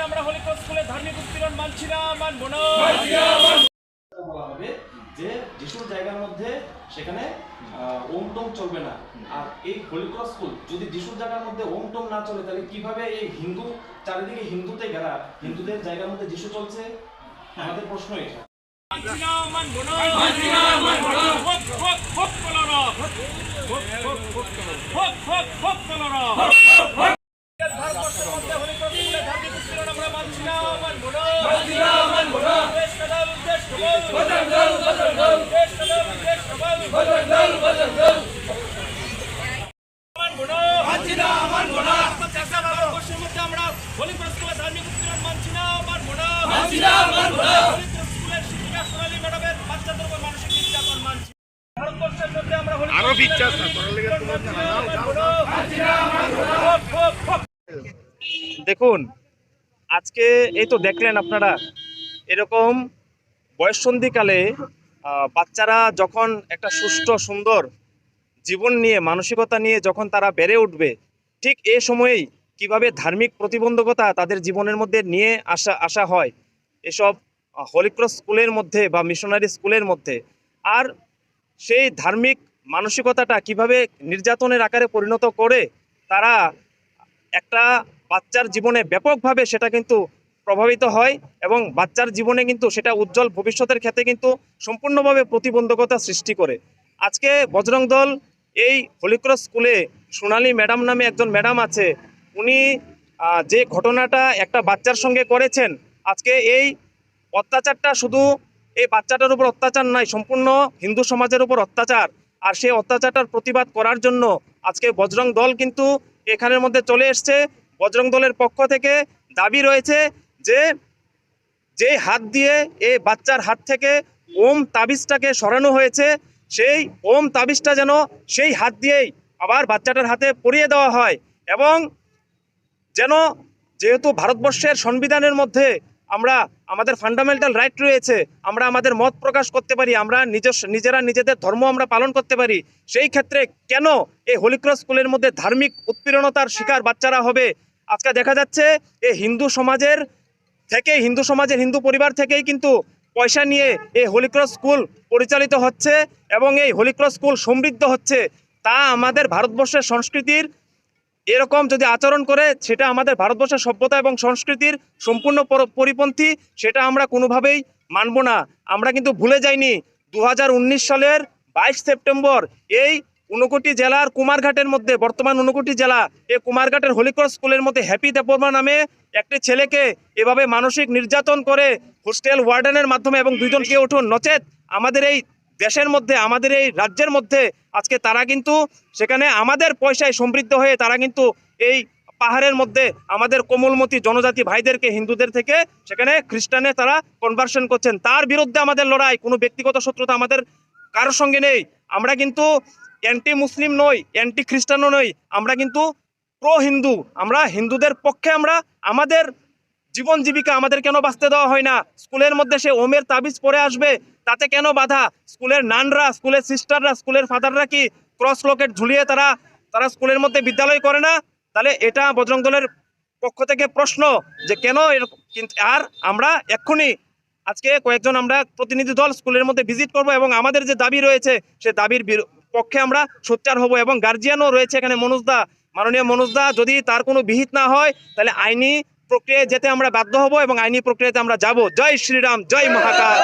মধ্যে আমরা হলিক্রস স্কুলে ধার্মিক উৎপীড়ন মানছি না মানবো না বলা হবে যে যিশুর জায়গার মধ্যে সেখানে ওম টোম চলবে না আর এই হোলি স্কুল যদি যিশুর জায়গার মধ্যে ওম টোম না চলে তাহলে কীভাবে এই হিন্দু চারিদিকে হিন্দুতে ঘেরা হিন্দুদের জায়গার মধ্যে যিশু চলছে আমাদের প্রশ্ন এটা হোক হোক হোক কলরা হোক হোক হোক হোক হোক হোক হোক কলরা ভারতবর্ষের মধ্যে হলিক্রস স্কুলে ধার্মিক উৎপীড়ন আমরা মানছি না মানবো না মানছি না মানবো না দেশ কাদাল দেশ কাদাল বজরং দল বজরং দল দেশ কাদাল দেশ কাদাল বজরং দল বজরং দল মানবো না মানছি না মানবো না ভারতবর্ষের মধ্যে আমরা হলিক্রস স্কুলে ধার্মিক উৎপীড়ন মানছি না মানবো না মানছি না মানবো না হলিক্রস স্কুলের শিক্ষিকা সোনালী ম্যাডামের বাচ্চাদের উপর মানসিক নির্যাতন মানছি ভারতবর্ষের মধ্যে আমরা দেখুন আজকে এই তো দেখলেন আপনারা এরকম বয়ঃসন্ধিকালে বাচ্চারা যখন একটা সুষ্ঠু সুন্দর জীবন নিয়ে, মানসিকতা নিয়ে যখন তারা বেড়ে উঠবে, ঠিক এ সময়েই কীভাবে ধার্মিক প্রতিবন্ধকতা তাদের জীবনের মধ্যে নিয়ে আসা আসা হয়, এসব হলিক্রস স্কুলের মধ্যে বা মিশনারি স্কুলের মধ্যে। আর সেই ধার্মিক মানসিকতাটা কীভাবে নির্যাতনের আকারে পরিণত করে তারা একটা বাচ্চার জীবনে ব্যাপকভাবে সেটা কিন্তু প্রভাবিত হয় এবং বাচ্চার জীবনে কিন্তু সেটা উজ্জ্বল ভবিষ্যতের ক্ষেত্রে কিন্তু সম্পূর্ণভাবে প্রতিবন্ধকতা সৃষ্টি করে। আজকে বজরং দল এই হলিক্রস স্কুলে সোনালী ম্যাডাম নামে একজন ম্যাডাম আছে, উনি যে ঘটনাটা একটা বাচ্চার সঙ্গে করেছেন, আজকে এই অত্যাচারটা শুধু এই বাচ্চাটার উপর অত্যাচার নয়, সম্পূর্ণ হিন্দু সমাজের উপর অত্যাচার। আর সেই অত্যাচারটার প্রতিবাদ করার জন্য আজকে বজরং দল কিন্তু এখানের মধ্যে চলে এসছে। বজরং দলের পক্ষ থেকে দাবি রয়েছে যে যে হাত দিয়ে এই বাচ্চার হাত থেকে ওম তাবিজটাকে সরানো হয়েছে, সেই ওম তাবিজটা যেন সেই হাত দিয়েই আবার বাচ্চাটার হাতে পরিয়ে দেওয়া হয় এবং যেন যেহেতু ভারতবর্ষের সংবিধানের মধ্যে আমরা, আমাদের ফান্ডামেন্টাল রাইট রয়েছে, আমরা আমাদের মত প্রকাশ করতে পারি, আমরা নিজস্ব, নিজেরা নিজেদের ধর্ম আমরা পালন করতে পারি, সেই ক্ষেত্রে কেন এই হোলিক্রস স্কুলের মধ্যে ধার্মিক উৎপীড়নতার শিকার বাচ্চারা হবে? আজকে দেখা যাচ্ছে এই হিন্দু সমাজের থেকে হিন্দু সমাজের হিন্দু পরিবার থেকেই কিন্তু পয়সা নিয়ে এই হোলিক্রস স্কুল পরিচালিত হচ্ছে এবং এই হোলিক্রস স্কুল সমৃদ্ধ হচ্ছে। তা আমাদের ভারতবর্ষের সংস্কৃতির এরকম যদি আচরণ করে, সেটা আমাদের ভারতবর্ষের সভ্যতা এবং সংস্কৃতির সম্পূর্ণ পর- পরিপন্থী, সেটা আমরা কোনোভাবেই মানব না। আমরা কিন্তু ভুলে যাইনি দু হাজার উনিশ সালের বাইশ সেপ্টেম্বর এই ঊনকোটি জেলার কুমারঘাটের মধ্যে, বর্তমান ঊনকোটি জেলা এই কুমারঘাটের হলিক্রস স্কুলের মধ্যে হ্যাপি দেববর্মা নামে একটি ছেলেকে এভাবে মানসিক নির্যাতন করে হোস্টেল ওয়ার্ডেনের মাধ্যমে এবং দুইজনকে উঠুন। নচেত আমাদের এই দেশের মধ্যে, আমাদের এই রাজ্যের মধ্যে আজকে তারা কিন্তু সেখানে আমাদের পয়সায় সমৃদ্ধ হয়ে তারা কিন্তু এই পাহাড়ের মধ্যে আমাদের কোমলমতি জনজাতি ভাইদেরকে হিন্দুদের থেকে সেখানে খ্রিস্টানে তারা কনভার্সন করছেন। তার বিরুদ্ধে আমাদের লড়াই, কোনো ব্যক্তিগত শত্রুতা আমাদের কারোর সঙ্গে নেই। আমরা কিন্তু অ্যান্টি মুসলিম নই অ্যান্টি খ্রিস্টানও নই, আমরা কিন্তু প্রো হিন্দু আমরা হিন্দুদের পক্ষে আমরা আমাদের জীবন জীবিকা আমাদের কেন বাঁচতে দেওয়া হয় না? স্কুলের মধ্যে সে ওমের তাবিজ পরে আসবে, তাতে কেন বাধা? স্কুলের নানরা, স্কুলের সিস্টাররা স্কুলের ফাদাররা কি ক্রস লকেট ঝুলিয়ে তারা তারা স্কুলের মধ্যে বিদ্যালয় করে না? তাহলে এটা বজরং দলের পক্ষ থেকে প্রশ্ন যে কেন এরকম আর আমরা এক্ষুনি আজকে কয়েকজন আমরা প্রতিনিধি দল স্কুলের মধ্যে ভিজিট করব এবং আমাদের যে দাবি রয়েছে, সে দাবির পক্ষে আমরা সোচ্চার হব এবং গার্জিয়ানও রয়েছে এখানে মনোজদা মাননীয় মনোজদা যদি তার কোনো বিহিত না হয়, তাহলে আইনি প্রক্রিয়ায় যেতে আমরা বাধ্য হব এবং আইনি প্রক্রিয়াতে আমরা যাব। জয় শ্রীরাম, জয় মহাকাল।